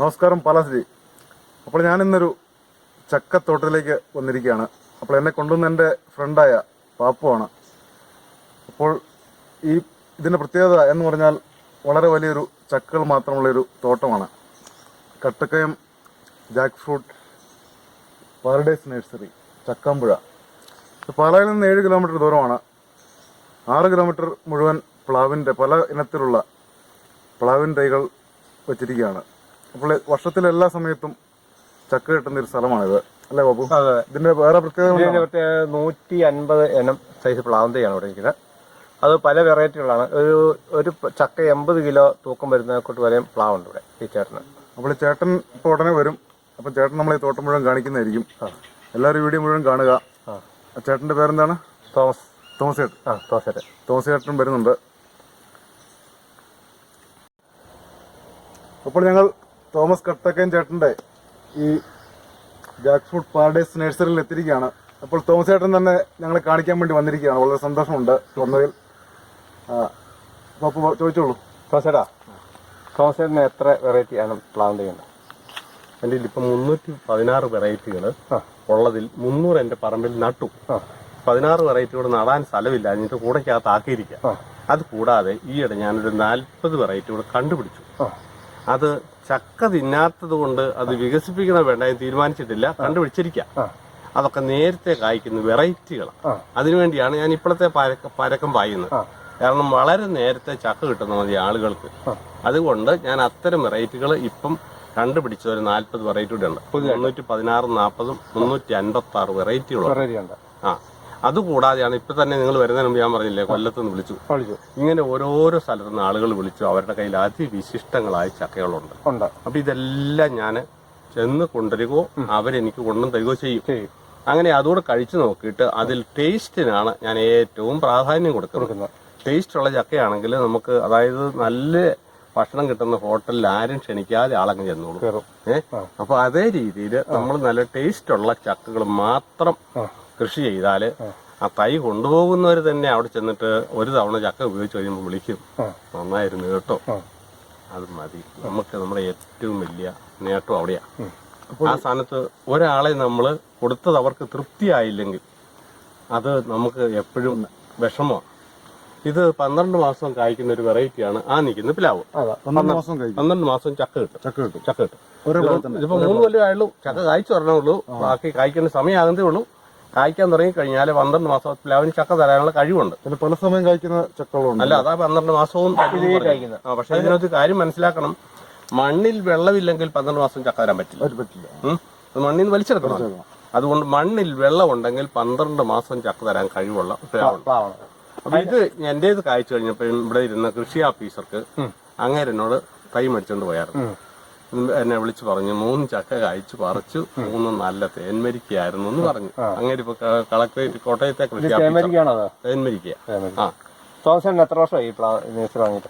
നമസ്കാരം പലശ്രീ അപ്പോൾ ഞാൻ ഇന്നൊരു ചക്കത്തോട്ടത്തിലേക്ക് വന്നിരിക്കുകയാണ്. അപ്പോൾ എന്നെ കൊണ്ടുവന്ന എന്റെ ഫ്രണ്ടായ പാപ്പുവാണ്. അപ്പോൾ ഈ ഇതിന്റെ പ്രത്യേകത എന്ന് പറഞ്ഞാൽ വളരെ വലിയൊരു ചക്കകൾ മാത്രമുള്ളൊരു തോട്ടമാണ്. Kattakkayam jackfruit paradise nursery Chakkampuzha. പാലായിൽ നിന്ന് ഏഴ് കിലോമീറ്റർ ദൂരമാണ്. ആറ് കിലോമീറ്റർ മുഴുവൻ പ്ലാവിന്റെ പല ഇനത്തിലുള്ള പ്ലാവിൻ തൈകൾ വെച്ചിരിക്കുകയാണ്. അപ്പോൾ വർഷത്തിലെ എല്ലാ സമയത്തും ചക്ക കിട്ടുന്ന ഒരു സ്ഥലമാണിത്. അല്ലേ ബാബു? അതെ. ഇതിന്റെ വേറെ പ്രത്യേകത നൂറ്റി അൻപത് എനം സൈസ് പ്ലാന്തയാണ് ഇവിടെ ഇരിക്കുന്നത്. അത് പല വെറൈറ്റികളാണ് ഒരു ഒരു ചക്ക എൺപത് കിലോ തൂക്കം വരുന്നതിനെക്കൊണ്ട് വരെയും പ്ലാവുണ്ട് ഇവിടെ ഈ ചേട്ടന്. അപ്പോൾ ചേട്ടൻ ഇപ്പോൾ ഉടനെ വരും. അപ്പം ചേട്ടൻ നമ്മൾ ഈ തോട്ടം മുഴുവൻ കാണിക്കുന്നതായിരിക്കും. എല്ലാവരും വീഡിയോ മുഴുവൻ കാണുക. ചേട്ടന്റെ പേരെന്താണ്? തോമസ്. തോമസ് ചേട്ടൻ. ആ തോമസ് ചേട്ടൻ. തോമസ് ചേട്ടൻ വരുന്നുണ്ട്. അപ്പോൾ ഞങ്ങൾ തോമസ് കട്ടക്കൻ ചേട്ടന്റെ ഈ ജാക്ക് ഫ്രൂട്ട് പാരഡൈസ് നഴ്സറിയിൽ എത്തിയിരിക്കുകയാണ്. അപ്പോൾ തോമസ് ചേട്ടൻ തന്നെ ഞങ്ങളെ കാണിക്കാൻ വേണ്ടി വന്നിരിക്കുകയാണ്. വളരെ സന്തോഷമുണ്ട് വന്നതിൽ. അപ്പോൾ തോമസ് ചോദിച്ചോളൂ തോമസേട്ടാ തോമസേട്ടന് എത്ര വെറൈറ്റിയാണ് പ്ലാൻ ചെയ്യുന്നത്? എന്റെ ഇപ്പം മുന്നൂറ്റി പതിനാറ് വെറൈറ്റികൾ ഉള്ളതിൽ മുന്നൂറ് എന്റെ പറമ്പിൽ നട്ടു. പതിനാറ് വെറൈറ്റിയോട് നടാൻ സ്ഥലമില്ല. അതിന്റെ കൂടയ്ക്കകത്ത് ആക്കിയിരിക്കുക. അത് കൂടാതെ ഈയിടെ ഞാനൊരു നാൽപ്പത് വെറൈറ്റിയോട് കൂടെ കണ്ടുപിടിച്ചു. അത് ചക്ക തിന്നാത്തത് കൊണ്ട് അത് വികസിപ്പിക്കണോ വേണ്ട എന്ന് തീരുമാനിച്ചിട്ടില്ല. കണ്ടുപിടിച്ചിരിക്കാം. അതൊക്കെ നേരത്തെ കായ്ക്കുന്ന വെറൈറ്റികളാണ് അതിനുവേണ്ടിയാണ് ഞാൻ ഇപ്പോഴത്തെ പരക്ക പരക്കം പായുന്നത്. കാരണം വളരെ നേരത്തെ ചക്ക കിട്ടുന്ന മതി ആളുകൾക്ക്. അതുകൊണ്ട് ഞാൻ അത്തരം വെറൈറ്റികൾ ഇപ്പം കണ്ടുപിടിച്ച ഒരു നാല്പത് വെറൈറ്റി കൂടെ ഉണ്ട് മുന്നൂറ്റി പതിനാറും നാൽപ്പതും മുന്നൂറ്റി അൻപത്തി ആറ് വെറൈറ്റികളും ആ. അതുകൂടാതെയാണ് ഇപ്പൊ തന്നെ നിങ്ങൾ വരുന്നതിന് മുമ്പ് ഞാൻ പറഞ്ഞില്ലേ കൊല്ലത്തുനിന്ന് വിളിച്ചു. വിളിച്ചു. ഇങ്ങനെ ഓരോരോ സ്ഥലത്തു നിന്ന് ആളുകൾ വിളിച്ചു. അവരുടെ കയ്യിൽ അതിവിശിഷ്ടങ്ങളായ ചക്കകളുണ്ട്. ഉണ്ട്. അപ്പൊ ഇതെല്ലാം ഞാൻ ചെന്ന് കൊണ്ടുവരികയോ അവരെനിക്ക് കൊണ്ടും തരികയോ ചെയ്യും. അങ്ങനെ അതുകൂടെ കഴിച്ചു നോക്കിയിട്ട് അതിൽ ടേസ്റ്റിനാണ് ഞാൻ ഏറ്റവും പ്രാധാന്യം കൊടുക്കുന്നത്. ടേസ്റ്റ് ഉള്ള ചക്കയാണെങ്കിൽ നമുക്ക് അതായത് നല്ല ഭക്ഷണം കിട്ടുന്ന ഹോട്ടലിൽ ആരും ക്ഷണിക്കാതെ ആളങ്ങ് ചെന്നോളൂ. ഏഹ് അപ്പൊ അതേ രീതിയിൽ നമ്മൾ നല്ല ടേസ്റ്റ് ഉള്ള ചക്കകൾ മാത്രം. കൃഷി ചെയ്താൽ ആ. തൈ കൊണ്ടുപോകുന്നവർ തന്നെ അവിടെ ചെന്നിട്ട് ഒരു തവണ ചക്ക ഉപയോഗിച്ച് കഴിയുമ്പോൾ വിളിക്കും. നന്നായിരുന്നു കേട്ടോ. അത് മതി. നമുക്ക് നമ്മുടെ ഏറ്റവും വലിയ നേട്ടം അവിടെയാ. ആ സ്ഥാനത്ത് ഒരാളെ നമ്മൾ കൊടുത്തത് അവർക്ക് തൃപ്തിയായില്ലെങ്കിൽ അത് നമുക്ക് എപ്പോഴും വിഷമമാണ് ഇത് പന്ത്രണ്ട് മാസം കായ്ക്കുന്ന ഒരു വെറൈറ്റിയാണ് ആ നിൽക്കുന്ന പ്ലാവ്. പന്ത്രണ്ട് മാസം ചക്ക കിട്ടും. ചക്ക കിട്ടും. ചക്ക കിട്ടും. ഇതിപ്പോ മൂന്ന് കൊല്ലം ആയുള്ളൂ. ചക്ക കായ്ച്ചു വരണുള്ളൂ ബാക്കി കായ്ക്കേണ്ട സമയമാകുന്നതേ ഉള്ളൂ. കായ്ക്കാൻ തുടങ്ങിക്കഴിഞ്ഞാൽ പന്ത്രണ്ട് മാസം പ്ലാവിന് ചക്ക തരാനുള്ള കഴിവുണ്ട്. പിന്നെ പല സമയം കഴിക്കുന്ന ചക്കകളുണ്ട്. അല്ല അതാ പന്ത്രണ്ട് മാസവും. ആ പക്ഷെ ഇതിനകത്ത് കാര്യം മനസ്സിലാക്കണം. മണ്ണിൽ വെള്ളമില്ലെങ്കിൽ പന്ത്രണ്ട് മാസം ചക്ക തരാൻ പറ്റില്ല. അത് പറ്റില്ല. മണ്ണിൽ നിന്ന് വലിച്ചെടുക്കണം. അതുകൊണ്ട് മണ്ണിൽ വെള്ളം ഉണ്ടെങ്കിൽ പന്ത്രണ്ട് മാസം ചക്ക തരാൻ കഴിവുള്ള പ്ലാവാണ്. അപ്പൊ ഇത് എന്റേത് കായ്ച്ചു കഴിഞ്ഞപ്പോ ഇവിടെ ഇരുന്ന കൃഷി ഓഫീസർക്ക് അങ്ങേരനോട് തൈ മേടിച്ചോണ്ട് പോയായിരുന്നു എന്നെ വിളിച്ചു പറഞ്ഞു മൂന്ന് ചക്ക കായ്ച്ചു പറിച്ചു മൂന്ന് നല്ല തേന്മരിക്കയായിരുന്നു എന്ന് പറഞ്ഞു. അങ്ങനെ ഇപ്പൊ കളക്ടറേറ്റ് കോട്ടയത്തെ കൃഷി തേമരിക്ക. ആ. എത്ര വർഷമായി ഈ പ്ലാവ് നേഴ്സറി വാങ്ങിയിട്ട്?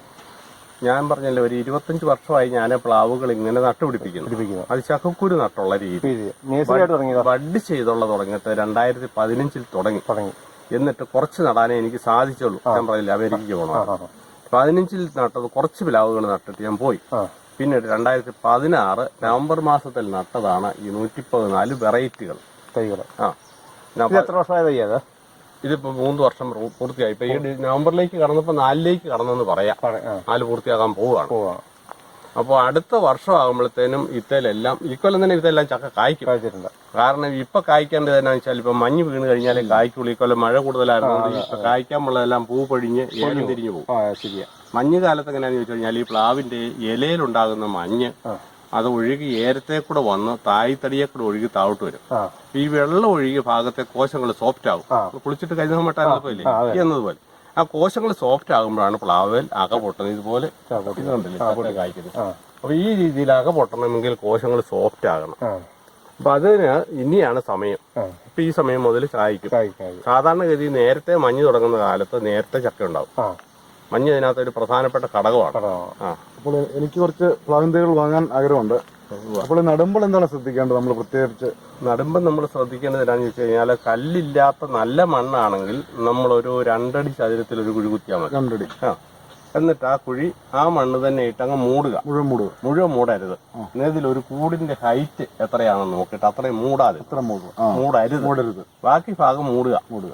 ഞാൻ പറഞ്ഞല്ലോ ഒരു ഇരുപത്തഞ്ച് വർഷമായി ഞാൻ പ്ലാവുകൾ ഇങ്ങനെ നട്ടുപിടിപ്പിക്കുന്നു. അത് ചക്കക്കുരു നട്ടുള്ള രീതി. ബഡ് ചെയ്തുള്ള തുടങ്ങിയിട്ട് രണ്ടായിരത്തി പതിനഞ്ചിൽ തുടങ്ങി. എന്നിട്ട് കുറച്ച് നടാനേ എനിക്ക് സാധിച്ചുള്ളൂ. ഞാൻ പറഞ്ഞില്ല അമേരിക്കയ്ക്ക് പോകണം. പതിനഞ്ചിൽ നട്ടത് കുറച്ച് പ്ലാവുകൾ നട്ടിട്ട് ഞാൻ പോയി. പിന്നീട് രണ്ടായിരത്തി പതിനാറ് നവംബർ മാസത്തിൽ നട്ടതാണ് ഈ നൂറ്റി പതിനാല് വെറൈറ്റികൾ ആ. ഞാൻ എത്ര വർഷമായ തയ്യത് ഇതിപ്പോ മൂന്ന് വർഷം പൂർത്തിയായി. ഇപ്പൊ ഈ നവംബറിലേക്ക് കടന്നപ്പോ നാലിലേക്ക് കടന്നെന്ന് പറയാം. നാല് പൂർത്തിയാകാൻ പോവുകയാണ്. അപ്പോൾ അടുത്ത വർഷം ആകുമ്പോഴത്തേനും ഇത്തേലെല്ലാം ഈ കൊല്ലം തന്നെ ഇതെല്ലാം ചക്ക കായ്ക്കും. കാരണം ഇപ്പൊ കായ്ക്കേണ്ടത് എന്നാന്ന് വെച്ചാൽ ഇപ്പൊ മഞ്ഞ് വീണ് കഴിഞ്ഞാലേ കായ്ക്കുള്ളൂ. ഈ കൊല്ലം മഴ കൂടുതലായിരുന്നു ഇപ്പൊ കായ്ക്കാമുള്ളതെല്ലാം പൂ പൊഴിഞ്ഞ് ഏലം തിരിഞ്ഞു പോകും. ശരിയാണ് ശരിയാ. മഞ്ഞ് കാലത്ത് എങ്ങനെയാന്ന് ചോദിച്ചു കഴിഞ്ഞാൽ ഈ പ്ലാവിന്റെ ഇലയിലുണ്ടാകുന്ന മഞ്ഞ് അത് ഒഴുകി ഏരത്തെ കൂടെ വന്ന് തായ്തടിയെ കൂടെ ഒഴുകി താഴോട്ട് വരും. ഈ വെള്ളം ഒഴുകിയ ഭാഗത്തെ കോശങ്ങൾ സോഫ്റ്റ് ആവും. കുളിച്ചിട്ട് കഴിഞ്ഞ മട്ടായിരുന്നപ്പോയില്ലേ എന്നതുപോലെ ആ കോശങ്ങൾ സോഫ്റ്റ് ആകുമ്പോഴാണ് പ്ലാവൽ അക പൊട്ടുന്നത്. ഇതുപോലെ കണ്ടില്ലേ? കായ്ക്കുന്നത് അപ്പൊ ഈ രീതിയിൽ അക പൊട്ടണമെങ്കിൽ കോശങ്ങൾ സോഫ്റ്റ് ആകണം. അപ്പൊ അതിന് ഇനിയാണ് സമയം. ഇപ്പൊ ഈ സമയം മുതൽ കായ്ക്കും കായ് കായ് സാധാരണഗതി നേരത്തെ മഞ്ഞ് തുടങ്ങുന്ന കാലത്ത് നേരത്തെ ചക്ക ഉണ്ടാവും. മഞ്ഞ് അതിനകത്ത് ഒരു പ്രധാനപ്പെട്ട ഘടകമാണ്. അപ്പോൾ എനിക്ക് കുറച്ച് പ്ലാവിൻ തൈകൾ വാങ്ങാൻ ആഗ്രഹമുണ്ട്. അപ്പോൾ നടുമ്പോൾ എന്താണ് ശ്രദ്ധിക്കേണ്ടത് നമ്മൾ പ്രത്യേകിച്ച്? നടുമ്പോൾ നമ്മൾ ശ്രദ്ധിക്കേണ്ടത് എന്താണെന്ന് വെച്ച് കഴിഞ്ഞാൽ കല്ലില്ലാത്ത നല്ല മണ്ണാണെങ്കിൽ നമ്മൾ ഒരു രണ്ടടി ചതുരത്തിൽ ഒരു കുഴി കുത്തിയാൽ മതി. രണ്ടടി. ആ. എന്നിട്ട് ആ കുഴി ആ മണ്ണ് തന്നെ ഇട്ട് അങ്ങ് മൂടുക. മുഴുവൻ മൂടുക. മുഴുവൻ മൂടരുത്. ഇതിൽ ഒരു കൂടിന്റെ ഹൈറ്റ് എത്രയാണെന്ന് നോക്കിയിട്ട് അത്രയും മൂടാതെ. ഇത്ര മൂടരുത്. മൂടരുത്. ബാക്കി ഭാഗം മൂടുക. മൂടുക.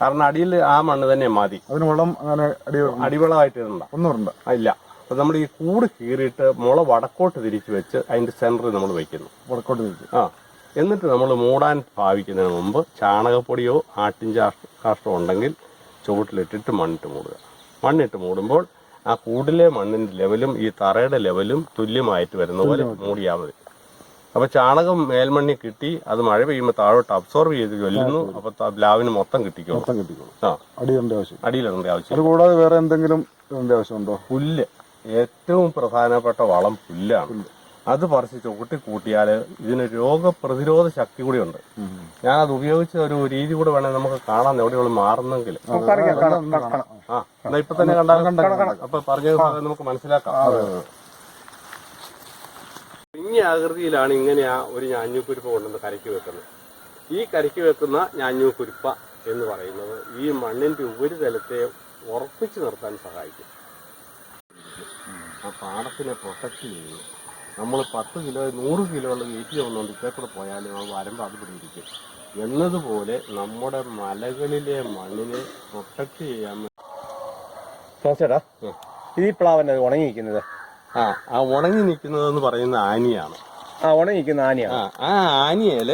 കാരണം അടിയിൽ ആ മണ്ണ് തന്നെ മതി. അതിന് വെള്ളം അങ്ങനെ അടി അടിവളമായിട്ട് ഇടണ്ട. ഒന്നും ഇടണ്ട. ഇല്ല. അപ്പൊ നമ്മൾ ഈ കൂട് കീറിയിട്ട് മുള വടക്കോട്ട് തിരിച്ചു വെച്ച് അതിന്റെ സെന്ററിൽ നമ്മൾ വെക്കുന്നു. വടക്കോട്ട് തിരിച്ച്. ആ. എന്നിട്ട് നമ്മൾ മൂടാൻ ഭാവിക്കുന്നതിന് മുമ്പ് ചാണകപ്പൊടിയോ ആട്ടിൻ കാഷ്ടമോ ഉണ്ടെങ്കിൽ ചുവട്ടിലിട്ടിട്ട് മണ്ണിട്ട് മൂടുക. മണ്ണിട്ട് മൂടുമ്പോൾ ആ കൂടിലെ മണ്ണിന്റെ ലെവലും ഈ തറയുടെ ലെവലും തുല്യമായിട്ട് വരുന്ന പോലെ മൂടിയാൽ മതി. അപ്പൊ ചാണകം മേൽമണ്ണി കിട്ടി അത് മഴ പെയ്യുമ്പോൾ താഴോട്ട് അബ്സോർവ് ചെയ്ത് ചൊല്ലുന്നു അപ്പോൾ ലാവിന് മൊത്തം കിട്ടിക്കോളും. മൊത്തം കിട്ടിക്കോളും. ആ. അടി ഇടേണ്ട ആവശ്യം അടിയിലിടേണ്ട ആവശ്യം കൂടാതെ വേറെ എന്തെങ്കിലും ആവശ്യമുണ്ടോ? പുല്ല്. ഏറ്റവും പ്രധാനപ്പെട്ട വളം പുല്ലാണ്. അത് പറിച്ച് ചുവട്ടി കൂട്ടിയാൽ ഇതിന് രോഗപ്രതിരോധ ശക്തി കൂടി ഉണ്ട് ഞാൻ അത് ഉപയോഗിച്ച ഒരു രീതി കൂടെ വേണമെങ്കിൽ നമുക്ക് കാണാം എവിടെയുള്ള മാറുന്നെങ്കിൽ. ആ എന്നാ ഇപ്പൊ തന്നെ കണ്ടാൽ അപ്പൊ പറഞ്ഞ ഭാഗം നമുക്ക് മനസ്സിലാക്കാം. കുഞ്ഞ ആകൃതിയിലാണ് ഇങ്ങനെ ആ ഒരു ഞാഞ്ഞൂക്കുരുപ്പ കൊണ്ടുവന്ന് കരയ്ക്ക് വെക്കുന്നത്. ഈ കരയ്ക്ക് വെക്കുന്ന ഞാഞ്ഞൂക്കുരുപ്പ എന്ന് പറയുന്നത് ഈ മണ്ണിന്റെ ഉപരിതലത്തെ ഉറപ്പിച്ചു നിർത്താൻ സഹായിക്കും. ആ പാടത്തിനെ പ്രൊട്ടക്ട് ചെയ്യുന്നു നമ്മൾ പത്ത് കിലോ നൂറ് കിലോ ഉള്ള വെയിറ്റ് വന്നുകൊണ്ട് ഇപ്പോൾ കൂടെ പോയാലും ആ വരമ്പ് അത് പിടിയിരിക്കും. എന്നതുപോലെ നമ്മുടെ മലകളിലെ മണ്ണിനെ പ്രൊട്ടക്ട് ചെയ്യാൻ ചേട്ടാ. ഈ പ്ലാവന്നെ ഉണങ്ങി നിൽക്കുന്നത് ആ ആ ഉണങ്ങി നിൽക്കുന്നതെന്ന് പറയുന്ന ആനിയാണ്. ആ ഉണങ്ങി നിൽക്കുന്ന ആനയാണ് ആ ആ ആനിയേൽ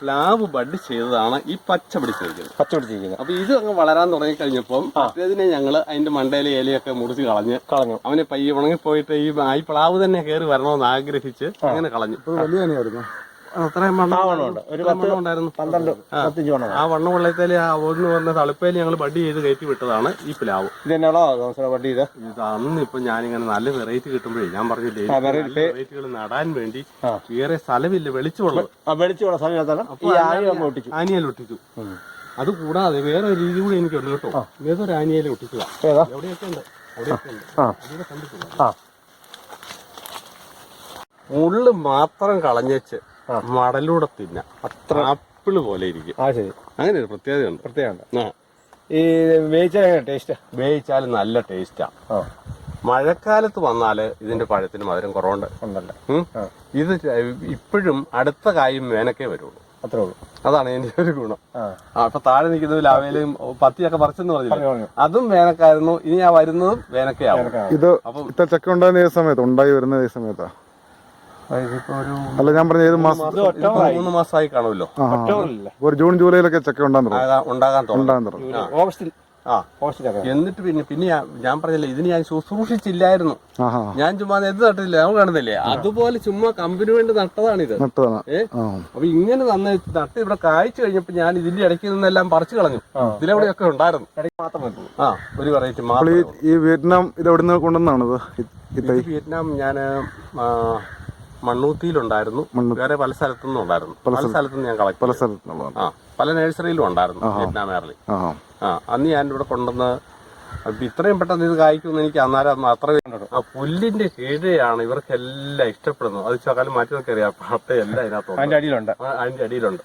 പ്ലാവ് ബഡ് ചെയ്തതാണ് ഈ പച്ച പിടിച്ചിരിക്കുന്നത്. പച്ച പിടിച്ചിരിക്കുന്നത്. അപ്പൊ ഇത് അങ്ങ് വളരാൻ തുടങ്ങി കഴിഞ്ഞപ്പം അതിനെ ഞങ്ങൾ അതിന്റെ മണ്ടയിലെ ഇലയൊക്കെ മുറിച്ച് കളഞ്ഞ് കളഞ്ഞു. അവനെ പയ്യെ ഉണങ്ങിപ്പോയിട്ട് ഈ ഈ പ്ലാവ് തന്നെ കയറി വരണമെന്ന് ആഗ്രഹിച്ച് അങ്ങനെ കളഞ്ഞു. വലിയ അനിയായിരുന്നു അത്രയും വണ്ണമുണ്ട്. ഒരു അത്രയും പത്ത് വണ്ണം ഉണ്ടായിരുന്നു. പന്ത്രണ്ട് പത്തഞ്ച് വേണം ആ വണ്ണം വെള്ളത്തേൽ ആ ഒന്ന് പറഞ്ഞ തളിപ്പേലി ഞങ്ങൾ ബഡ് ചെയ്ത് കയറ്റി വിട്ടതാണ് ഈ പ്ലാവ്. ഇത്? എന്നാണോ അന്ന് ഇപ്പൊ ഞാനിങ്ങനെ നല്ല വെറൈറ്റി കിട്ടുമ്പോഴേ ഞാൻ പറഞ്ഞില്ലേ ആ, വെറൈറ്റികൾ നടാൻ വേണ്ടി വേറെ സ്ഥലമില്ല വെളിച്ചമുള്ളത്. ഒട്ടിച്ചു. ആനിയൽ ഒട്ടിച്ചു. അത് കൂടാതെ വേറെ ഒരു രീതി കൂടി എനിക്കുണ്ട് കേട്ടോ. ഏതൊരു ആനിയൽ ഒട്ടിച്ചു ഏതാ? എവിടെയൊക്കെ ഉണ്ട്? അവിടെയൊക്കെ മുള്ള് മാത്രം കളഞ്ഞേച്ച്. മടലൂടെ തിന്ന അത്ര ആപ്പിൾ പോലെ ഇരിക്കും. ആ ശരി. അങ്ങനെ ഒരു പ്രത്യേകതയുണ്ട്. പ്രത്യേകത ആ. ഈ വേവിച്ചാൽ ടേസ്റ്റ്? വേവിച്ചാൽ നല്ല ടേസ്റ്റാ. ആ. മഴക്കാലത്ത് വന്നാൽ ഇതിന്റെ പഴത്തിന് മധുരം കുറവുണ്ട്. ഉണ്ടല്ലേ? ഇത് ഇപ്പോഴും അടുത്ത കായും വേനക്കേ വരുള്ളൂ. അത്രേ ഉള്ളൂ. അതാണ് എന്റെ ഒരു ഗുണം. അപ്പൊ താഴെ നിൽക്കുന്ന ലാവേലും പത്തിയൊക്കെ പറിച്ചെന്ന് പറഞ്ഞു പറഞ്ഞില്ല അതും വേനക്കായിരുന്നു. ഇനി ആ വരുന്നതും വേനക്കയാവും ഇത് അപ്പൊ ഇത്ര ചക്ക ഉണ്ടായിരുന്ന സമയത്ത്? ഉണ്ടായി വരുന്ന സമയത്താ? അല്ല ഞാൻ പറഞ്ഞ ഏത് മാസം? മൂന്ന് മാസമായി കാണുമല്ലോ. ഒരു ജൂൺ ജൂലൈയിലൊക്കെ ചക്ക ഉണ്ടാകാൻ തുടങ്ങും. ഓഗസ്റ്റിൽ. എന്നിട്ട് പിന്നെ പിന്നെ ഞാൻ- പറഞ്ഞില്ല ഇതിന് ഞാൻ ശുശ്രൂഷിച്ചില്ലായിരുന്നു ഞാൻ ചുമ്മാ എന്ത് നട്ടില്ല അവൻ കാണുന്നില്ലേ? അതുപോലെ ചുമ്മാ കമ്പനി വേണ്ടി നട്ടതാണിത്. നട്ടതാണ്. ഏ? ആ. അപ്പൊ ഇങ്ങനെ നന്ന നട്ട് ഇവിടെ കായ്ച്ചു കഴിഞ്ഞപ്പോ ഞാൻ ഇതിന്റെ ഇടയ്ക്ക് നിന്നെല്ലാം പറിച്ചു കളഞ്ഞു. ഇതിലെവിടെയൊക്കെ ഉണ്ടായിരുന്നു? ആ ഒരു വെറൈറ്റി മാത്രം ഈ വിയറ്റ്നാം ഇത് എവിടെ നിന്ന് കൊണ്ടുവന്നാണത്? ഇത് വിയറ്റ്നാം ഞാൻ മണ്ണൂത്തിയിലുണ്ടായിരുന്നു. വേറെ പല സ്ഥലത്തുനിന്നും ഉണ്ടായിരുന്നു. പല സ്ഥലത്തുനിന്ന് ഞാൻ കളക്ട് പല സ്ഥലത്തുള്ളതാണ് ആ പല നഴ്സറിയിലും ഉണ്ടായിരുന്നു വിയറ്റ്നാം ആ അന്ന് ഞാൻ ഇവിടെ കൊണ്ടുവന്ന് അപ്പൊ ഇത്രയും പെട്ടെന്ന് ഇത് കായ്ക്കുമെന്ന് എനിക്ക് അന്നേരം അത്ര ആ പുല്ലിന്റെ ഇവർക്ക് ഇവർക്കെല്ലാം ഇഷ്ടപ്പെടുന്നത്. അത് ചകാലം മാറ്റി നോക്കി അറിയാം പട്ടയെല്ലാം അതിനകത്ത് അതിന്റെ അടിയിലുണ്ട്. അതിന്റെ അടിയിലുണ്ട്.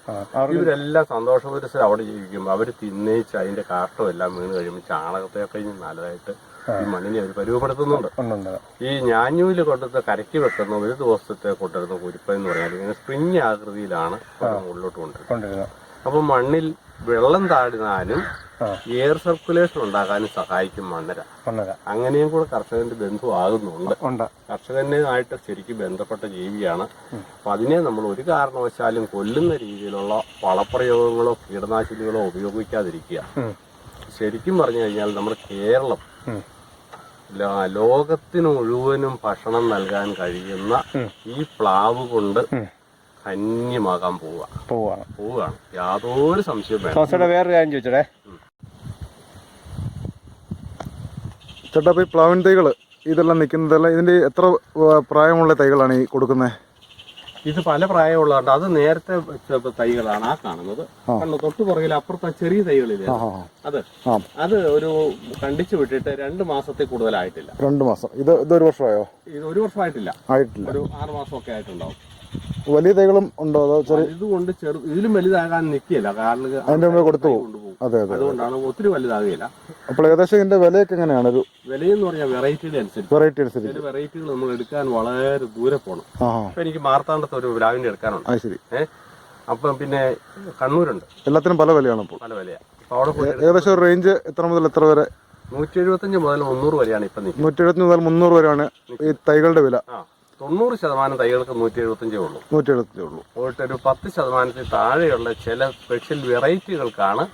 ഇവരെല്ലാം സന്തോഷപുരത്തിൽ അവിടെ ജീവിക്കും അവർ തിന്നേച്ച് അതിന്റെ കാഷ്ടം എല്ലാം വീണ് കഴിയുമ്പോൾ ചാണകത്തെ കഴിഞ്ഞ് നല്ലതായിട്ട് ഈ മണ്ണിനെ അവർ പരിവപ്പെടുത്തുന്നുണ്ട് ഈ ഞാഞ്ഞൂൽ കൊണ്ടുവന്ന് കരക്കി വെക്കുന്ന ഒരു ദിവസത്തെ കൊണ്ടുവരുന്ന കുരുപ്പ എന്ന് പറഞ്ഞാൽ ഇങ്ങനെ സ്പ്രിങ് ആകൃതിയിലാണ് മുകളിലോട്ട് കൊണ്ടുവരുന്നത്. അപ്പൊ മണ്ണിൽ വെള്ളം താഴ്ന്നാലും എയർ സർക്കുലേഷൻ ഉണ്ടാക്കാനും സഹായിക്കും മണ്ണര. അങ്ങനെയും കൂടെ കർഷകന്റെ ബന്ധുവാകുന്നുണ്ട് കർഷകനായിട്ട് ശരിക്കും ബന്ധപ്പെട്ട ജീവിയാണ്. അപ്പൊ അതിനെ നമ്മൾ ഒരു കാരണവശാലും കൊല്ലുന്ന രീതിയിലുള്ള വളപ്രയോഗങ്ങളോ കീടനാശിനികളോ ഉപയോഗിക്കാതിരിക്കുക. ശരിക്കും പറഞ്ഞു കഴിഞ്ഞാൽ നമ്മുടെ കേരളം ലോകത്തിന് മുഴുവനും ഭക്ഷണം നൽകാൻ കഴിയുന്ന ഈ പ്ലാവ് കൊണ്ട്. ധന്യമാകാൻ പോവുക. പോവാണ്. പോവുകയാണ്. യാതൊരു സംശയവും വേണ്ട. തോമസയുടെ വേറൊരു കാര്യം ചോദിച്ചടേ ചേട്ടാ ഈ പ്ലാവിൻ തൈകൾ ഇതെല്ലാം നിൽക്കുന്നതെല്ലാം ഇതിന്റെ എത്ര പ്രായമുള്ള തൈകളാണ് ഈ കൊടുക്കുന്നത് ഇത് പല പ്രായമുള്ളതുണ്ട് അത് നേരത്തെ വെച്ച തൈകളാണ് ആ കാണുന്നത്. കണ്ടു തൊട്ടു പുറകിൽ അപ്പുറത്ത് ആ ചെറിയ തൈകളില്ലേ അത്? അത് ഒരു കണ്ടിച്ചു വിട്ടിട്ട് രണ്ട് മാസത്തെ കൂടുതലായിട്ടില്ല. രണ്ട് മാസം. ഇത് ഒരു വർഷമായോ? ഇത് ഒരു വർഷമായിട്ടില്ല. ആയിട്ടില്ല. ഒരു ആറ് മാസമൊക്കെ ആയിട്ടുണ്ടാവും. വലിയ തൈകളും ഉണ്ടോ അതോ ചെറിയ ഇതുകൊണ്ട് ചെറു ഇതിലും വലുതാകാൻ നിൽക്കില്ല കാരണം അതിന്റെ മുമ്പേ കൊടുത്തു പോകും. കൊണ്ടുപോകും. അതെ അതെ അതുകൊണ്ടാണ് ഒത്തിരി വലുതാകുകയില്ല. അപ്പോൾ ഏകദേശം ഇതിന്റെ വിലയൊക്കെ എങ്ങനെയാണ്? ഒരു വിലയെന്ന് പറഞ്ഞാൽ വെറൈറ്റിയുടെ അനുസരിച്ച്. വെറൈറ്റി അനുസരിച്ച്. ചില വെറൈറ്റികൾ നമ്മൾ എടുക്കാൻ വളരെ ദൂരെ പോകണം ആ. ഇപ്പൊ എനിക്ക് മാർത്താണ്ടത്ത് ഒരു വിലാവിന്റെ എടുക്കാനുണ്ട്. അത് ശരി. ഏഹ് അപ്പം പിന്നെ കണ്ണൂരുണ്ട്. എല്ലാത്തിനും പല വിലയാണ് ഇപ്പോൾ പല വിലയാണ് അപ്പൊ അവിടെ പോയി ഏകദേശം ഒരു റേഞ്ച് എത്ര മുതൽ എത്ര വരെ? നൂറ്റി എഴുപത്തഞ്ച് മുതൽ മുന്നൂറ് വരെയാണ് ഇപ്പൊ നിൽക്കുന്നത്. നൂറ്റി എഴുപത്തി മുതൽ മുന്നൂറ് വരെയാണ് ഈ തൈകളുടെ വില. ആ. തൊണ്ണൂറ് ശതമാനം തൈകൾക്ക് നൂറ്റി എഴുപത്തഞ്ചേ ഉള്ളൂ. നൂറ്റി എഴുപത്തി ഉള്ളൂ. പോയിട്ട് ഒരു പത്ത് ശതമാനത്തിൽ താഴെയുള്ള ചില സ്പെഷ്യൽ വെറൈറ്റികൾക്കാണ്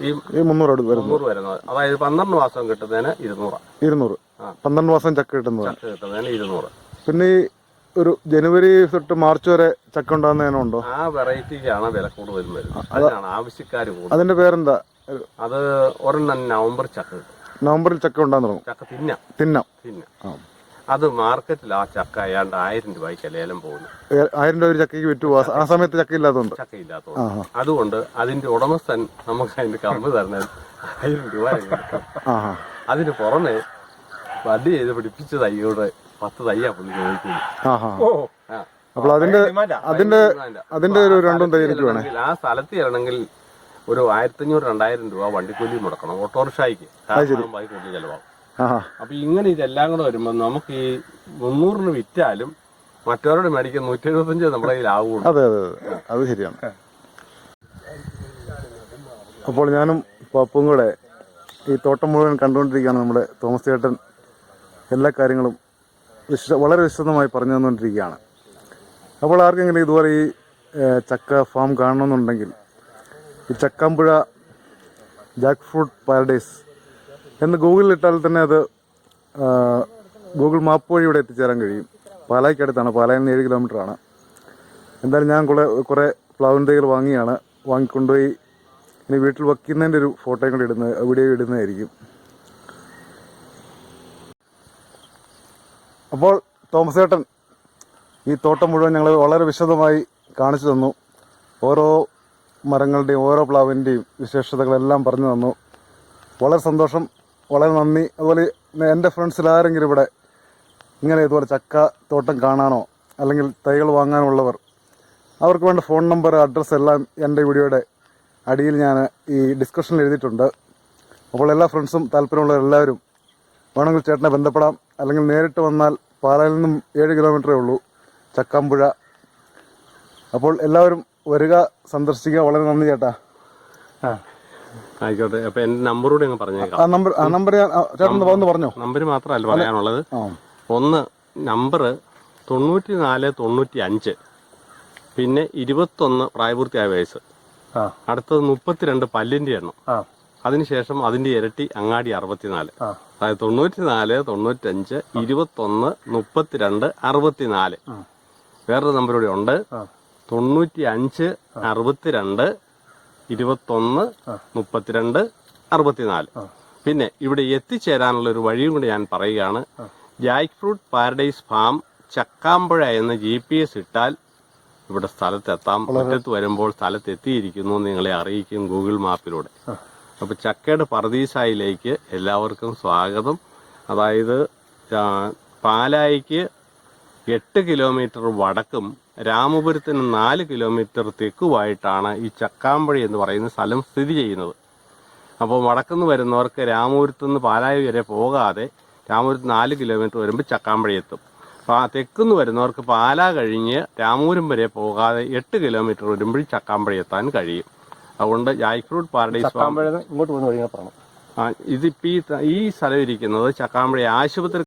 ഈ മുന്നൂറ് മുന്നൂറ് വരുന്നത്. അതായത് പന്ത്രണ്ട് മാസം കിട്ടുന്നതിന് ഇരുന്നൂറാണ് ഇരുന്നൂറ്. ആ. പന്ത്രണ്ട് മാസം ചക്ക കിട്ടുന്നത് ചക്ക കിട്ടുന്നതിന് ഇരുന്നൂറ്. പിന്നെ ഈ ഒരു ജനുവരി തൊട്ട് മാർച്ച് വരെ ചക്ക ഉണ്ടാകുന്നതിനുണ്ടോ? ആ വെറൈറ്റിക്കാണ് വില കൂടുതൽ വരുന്നത്. അതാണ് ആവശ്യക്കാർ കൂടുതൽ. അതിന്റെ പേരെന്താ? അത് ഒരെണ്ണം നവംബർ ചക്ക കിട്ടും. നവംബറിൽ ചക്ക ഉണ്ടാകുന്നു ചക്ക തിന്നാം. തിന്നാം. തിന്നാം. അത് മാർക്കറ്റിൽ ആ ചക്ക ഏതാണ്ട് ആയിരം രൂപയ്ക്ക് ലേലം പോകുന്നു ആയിരം രൂപ ഒരു ചക്കയ്ക്ക് വിറ്റു പോകും. ആ സമയത്ത് ചക്ക ഇല്ലാത്തതുകൊണ്ട് ചക്ക ഇല്ലാത്തതുകൊണ്ട് അതുകൊണ്ട് അതിന്റെ ഉടമസ്ഥൻ നമുക്ക് അതിന്റെ കമ്പ് തരണത് ആയിരം രൂപ കൊടുക്കും. ആ ആ അതിന് പുറമെ വടി ചെയ്ത് പിടിപ്പിച്ച തൈയോട് പത്ത് തയ്യാ പുള്ളി ചോദിക്കുന്നു ആ ആ ഓ ആ. അപ്പോൾ അതിന്റെ ഡിമാൻഡാ. അതിന്റെ വേണ്ട. അതിന്റെ ഒരു രണ്ടും തയ്യാറെ വേണേ ആ സ്ഥലത്ത് ചെല്ലണമെങ്കിൽ ഒരു ആയിരത്തി അഞ്ഞൂറ് രണ്ടായിരം രൂപ വണ്ടിക്കൂലി മുടക്കണം ഓട്ടോറിക്ഷയ്ക്ക് ബൈക്ക് കൂലി ചെലവാകും. അപ്പൊ ഇങ്ങനെ ഇതെല്ലാം കൂടെ വരുമ്പോൾ നമുക്ക് ഈ മുന്നൂറിന് വിറ്റാലും മറ്റവരോട് മേടിക്കാൻ നൂറ്റി എഴുപത്തഞ്ച് നമ്മുടെ കയ്യിലാവുള്ളൂ. അതെ അതെ അതെ. അത് ശരിയാണ്. അപ്പോൾ ഞാനും പപ്പും കൂടെ ഈ തോട്ടം മുഴുവൻ കണ്ടുകൊണ്ടിരിക്കുകയാണ് നമ്മുടെ തോമസ് ചേട്ടൻ എല്ലാ കാര്യങ്ങളും വളരെ വിശദമായി പറഞ്ഞു തന്നുകൊണ്ടിരിക്കുകയാണ് അപ്പോൾ ആർക്കെങ്കിലും ഇതുപോലെ ഈ ചക്ക ഫാം കാണണമെന്നുണ്ടെങ്കിൽ ഈ ചക്കാമ്പുഴ ജാക്ക് ഫ്രൂട്ട് പാരഡൈസ് എന്ന് ഗൂഗിളിൽ ഇട്ടാൽ തന്നെ അത് ഗൂഗിൾ മാപ്പ് വഴി ഇവിടെ എത്തിച്ചേരാൻ കഴിയും. പാലായ്ക്കടുത്താണ്. പാലായിൽ നിന്ന് ഏഴ് കിലോമീറ്റർ ആണ്. എന്തായാലും ഞാൻ കുറെ കുറേ പ്ലാവിൻ തൈകൾ വാങ്ങിയാണ്. വാങ്ങിക്കൊണ്ടുപോയി ഇനി വീട്ടിൽ വയ്ക്കുന്നതിന്റെ ഒരു ഫോട്ടോയും കൂടി ഇടുന്നത് വീഡിയോ ഇടുന്നതായിരിക്കും. അപ്പോൾ തോമസ് ചേട്ടൻ ഈ തോട്ടം മുഴുവൻ ഞങ്ങൾ വളരെ വിശദമായി കാണിച്ചു തന്നു. ഓരോ മരങ്ങളുടെയും ഓരോ പ്ലാവിന്റെയും വിശേഷതകളെല്ലാം പറഞ്ഞു തന്നു. വളരെ സന്തോഷം. വളരെ നന്ദി. അതുപോലെ എന്റെ ഫ്രണ്ട്സിൽ ആരെങ്കിലും ഇവിടെ ഇങ്ങനെ ഇതുപോലെ ചക്ക തോട്ടം കാണാനോ അല്ലെങ്കിൽ തൈകൾ വാങ്ങാനുള്ളവർ അവർക്ക് വേണ്ട ഫോൺ നമ്പർ അഡ്രസ്സ് എല്ലാം എന്റെ വീഡിയോയുടെ അടിയിൽ ഞാൻ ഈ ഡിസ്ക്രിപ്ഷനിൽ എഴുതിയിട്ടുണ്ട്. അപ്പോൾ എല്ലാ ഫ്രണ്ട്സും താല്പര്യമുള്ള എല്ലാവരും വേണമെങ്കിൽ ചേട്ടനെ ബന്ധപ്പെടാം. അല്ലെങ്കിൽ നേരിട്ട് വന്നാൽ പാലയിൽ നിന്നും ഏഴ് കിലോമീറ്ററേ ഉള്ളൂ ചക്കാമ്പുഴ. അപ്പോൾ എല്ലാവരും വരിക സന്ദർശിക്കുക. വളരെ നന്ദി ചേട്ടാ. ആ. ആയിക്കോട്ടെ. അപ്പൊ എന്റെ നമ്പർ കൂടി അങ്ങ് പറഞ്ഞേക്കാം. ആ നമ്പർ ആ നമ്പർ ഞാൻ ആ, ചേട്ടൻ വന്ന് പറഞ്ഞോ? നമ്പർ മാത്രമല്ല പറയാനുള്ളത്. ആ. ഒന്ന് നമ്പർ തൊണ്ണൂറ്റി നാല് തൊണ്ണൂറ്റി അഞ്ച് പിന്നെ ഇരുപത്തൊന്ന് പ്രായപൂർത്തിയായ വയസ്സ്. ആ. അടുത്തത് മുപ്പത്തിരണ്ട് പല്ലിന്റെ എണ്ണം. ആ. അതിനുശേഷം അതിന്റെ ഇരട്ടി അങ്ങാടി അറുപത്തിനാല്. ആ. അതായത് തൊണ്ണൂറ്റിനാല് തൊണ്ണൂറ്റഞ്ച് ഇരുപത്തൊന്ന് മുപ്പത്തിരണ്ട് അറുപത്തിനാല്. വേറൊരു നമ്പർ കൂടി ഉണ്ട്. തൊണ്ണൂറ്റി അഞ്ച് അറുപത്തിരണ്ട് ഇരുപത്തൊന്ന് മുപ്പത്തിരണ്ട് അറുപത്തിനാല്. പിന്നെ ഇവിടെ എത്തിച്ചേരാനുള്ള ഒരു വഴിയും കൂടി ഞാൻ പറയുകയാണ്. Jackfruit paradise farm Chakkampuzha എന്ന ജി പി എസ് ഇട്ടാൽ ഇവിടെ സ്ഥലത്തെത്താം. മുറ്റത്ത് വരുമ്പോൾ സ്ഥലത്ത് എത്തിയിരിക്കുന്നു നിങ്ങളെ അറിയിക്കും ഗൂഗിൾ മാപ്പിലൂടെ. അപ്പൊ ചക്കയുടെ പറദീസായിലേക്ക് എല്ലാവർക്കും സ്വാഗതം. അതായത് പാലായിക്ക് എട്ട് കിലോമീറ്റർ വടക്കും രാമപുരത്തിന് നാല് കിലോമീറ്റർ തെക്കുമായിട്ടാണ് ഈ ചക്കാമ്പഴി എന്ന് പറയുന്ന സ്ഥലം സ്ഥിതി ചെയ്യുന്നത്. അപ്പോൾ വടക്കുനിന്ന് വരുന്നവർക്ക് രാമപുരത്തു നിന്ന് പാലായി വരെ പോകാതെ രാമപുരത്ത് നാല് കിലോമീറ്റർ വരുമ്പോൾ ചക്കാമ്പഴി എത്തും. അപ്പോൾ ആ തെക്കുനിന്ന് വരുന്നവർക്ക് പാലാ കഴിഞ്ഞ് രാമപുരം വരെ പോകാതെ എട്ട് കിലോമീറ്റർ വരുമ്പോൾ ചക്കാമ്പഴി എത്താൻ കഴിയും. അതുകൊണ്ട് ജാക്ക് ഫ്രൂട്ട് പാരഡൈസ് ഇങ്ങോട്ട് പോകുന്ന വഴി പറയണം. ആ, ഇതിപ്പോ ഈ ത- ഈ സ്ഥലം ഇരിക്കുന്നത് ചക്കാമ്പഴി ആശുപത്രി